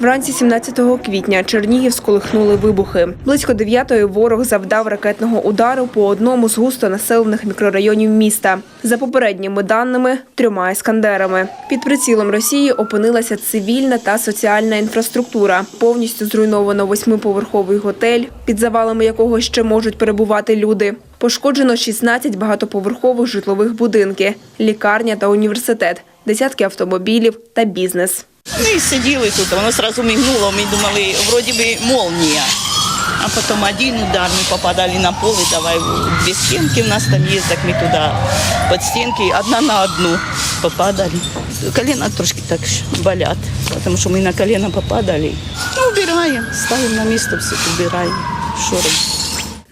Вранці 17 квітня Чернігів сколихнули вибухи. Близько 9-ї ворог завдав ракетного удару по одному з густонаселених мікрорайонів міста. За попередніми даними, трьома іскандерами. Під прицілом Росії опинилася цивільна та соціальна інфраструктура. Повністю зруйновано восьмиповерховий готель, під завалами якого ще можуть перебувати люди. Пошкоджено 16 багатоповерхових житлових будинки, лікарня та університет, десятки автомобілів та бізнес. Мы сидели тут, оно сразу мигнуло, мы думали, вроде бы молния. А потом один удар, мы попадали на пол, и давай в две стенки у нас там есть, так мы туда под стенки, одна на одну попадали. Колено трошки так болят, потому что мы на колено попадали. Ну, убираем, ставим на место, все убираем. Что робити?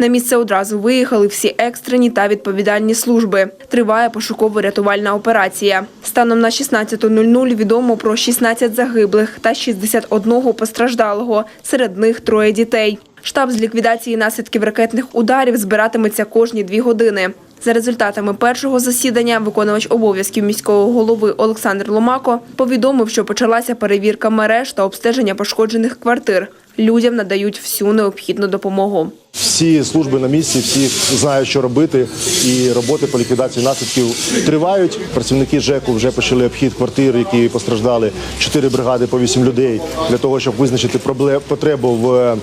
На місце одразу виїхали всі екстрені та відповідальні служби. Триває пошуково-рятувальна операція. Станом на 16.00 відомо про 16 загиблих та 61 постраждалого. Серед них троє дітей. Штаб з ліквідації наслідків ракетних ударів збиратиметься кожні дві години. За результатами першого засідання виконувач обов'язків міського голови Олександр Ломако повідомив, що почалася перевірка мереж та обстеження пошкоджених квартир. Людям надають всю необхідну допомогу. Всі служби на місці, всі знають, що робити, і роботи по ліквідації наслідків тривають. Працівники ЖЕКу вже почали обхід квартир, які постраждали. Чотири бригади по вісім людей для того, щоб визначити потребу в е,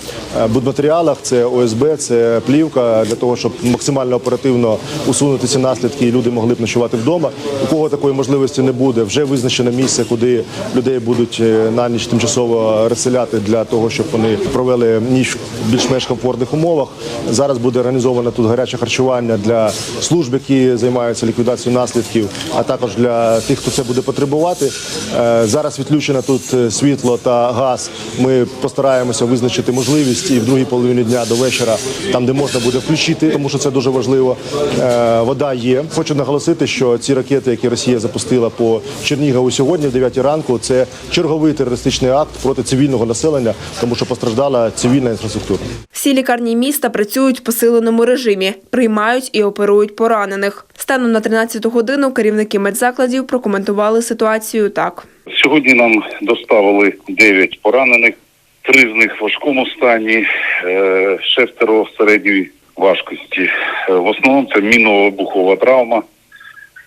будматеріалах. Це ОСБ, це плівка для того, щоб максимально оперативно усунути ці наслідки, і люди могли б ночувати вдома. У кого такої можливості не буде, вже визначено місце, куди людей будуть е, на ніч тимчасово розселяти для того, щоб вони провели ніч в більш-менш комфортних умовах. Зараз буде організовано тут гаряче харчування для служб, які займаються ліквідацією наслідків, а також для тих, хто це буде потребувати. Е, Зараз відключено тут е, світло та газ. Ми постараємося визначити можливість і в другій половині дня до вечора, там де можна буде включити, тому що це дуже важливо. Е, Вода є. Хочу наголосити, що ці ракети, які Росія запустила по Чернігову сьогодні, в 9 ранку, це черговий терористичний акт проти цивільного населення, тому що постраждала цивільна інфраструктура. Всі лікарні міста працюють в посиленому режимі, приймають і оперують поранених. Станом на 13 годину керівники медзакладів прокоментували ситуацію так. Сьогодні нам доставили 9 поранених, три з них в важкому стані, е, шестеро середньої важкості. Е, В основному це мінно-вибухова травма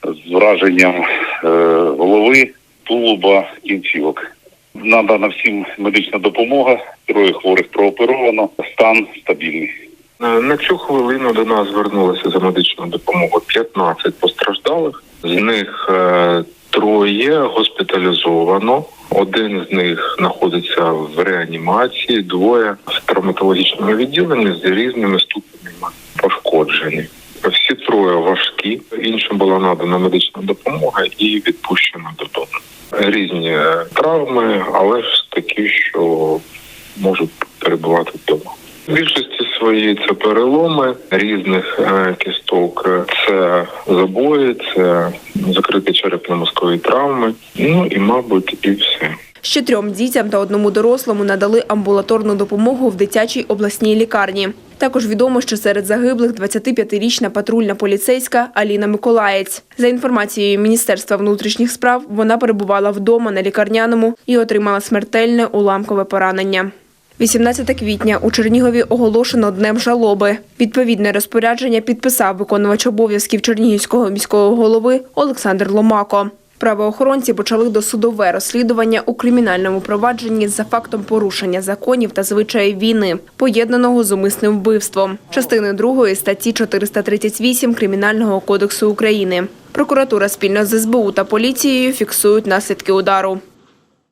з враженням е, голови, тулуба, кінцівок. Надана всім медична допомога, троє хворих прооперовано, стан стабільний. Е, На цю хвилину до нас звернулося за медичною допомогою 15 постраждалих. З них е, троє госпіталізовано. Один з них знаходиться в реанімації, двоє в травматологічному відділенні з різними ступенями пошкоджені. Всі троє важкі. Іншим була надана медична допомога і відпущено додому. Різні е, травми, але ж такі, що можуть перебувати. Більшості своїй це переломи різних е, кісток, це забої, це закриті черепно-мозкові травми. Ну і мабуть, і все. Ще трьом дітям та одному дорослому надали амбулаторну допомогу в дитячій обласній лікарні. Також відомо, що серед загиблих 25-річна патрульна поліцейська Аліна Миколаєць. За інформацією Міністерства внутрішніх справ, вона перебувала вдома на лікарняному і отримала смертельне уламкове поранення. 18 квітня у Чернігові оголошено днем жалоби. Відповідне розпорядження підписав виконувач обов'язків Чернігівського міського голови Олександр Ломако. Правоохоронці почали досудове розслідування у кримінальному провадженні за фактом порушення законів та звичаїв війни, поєднаного з умисним вбивством, частини 2 статті 438 Кримінального кодексу України. Прокуратура спільно з СБУ та поліцією фіксують наслідки удару.